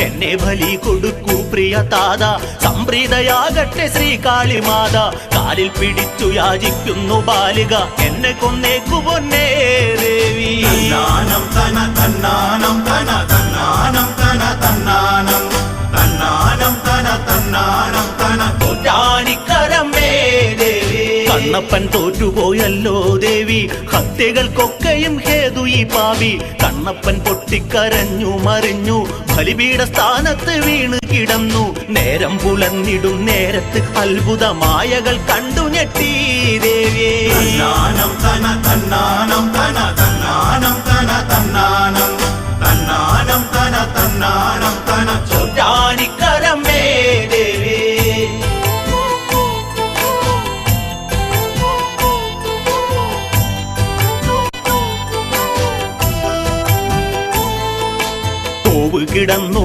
എന്നെ ബലി കൊടുക്കൂ പ്രിയ താത. സംപ്രീതയാകട്ടെ ശ്രീകാളിമാത കാലിൽ പിടിച്ചു യാചിക്കുന്നു ബാലിക. എന്നെ കൊന്നേക്കു പൊന്നേ ദേവി. തന്നാനം തന തന്നാനം തന തന്നാനം തന തന്നാനം. തന്നാനം തന തന്നാനം തന. കണ്ണപ്പൻ തോറ്റുപോയല്ലോ ദേവി. ഹത്യകൾക്കൊക്കെയും ഹേതു ഈ പാവി കണ്ണപ്പൻ പൊട്ടിക്കരഞ്ഞു മറിഞ്ഞു. ബലിപീഠ സ്ഥാനത്ത് വീണ് കിടന്നു. നേരം പുലർന്നിടും നേരത്ത് അത്ഭുതമായകൾ കണ്ടു ഞെട്ടി ദേവിയേ തന്നാനം തന തന്നാനം തന തന്നാനം തന തന്നാനം. തന്നാനം തന തന്നാനം കിടന്നു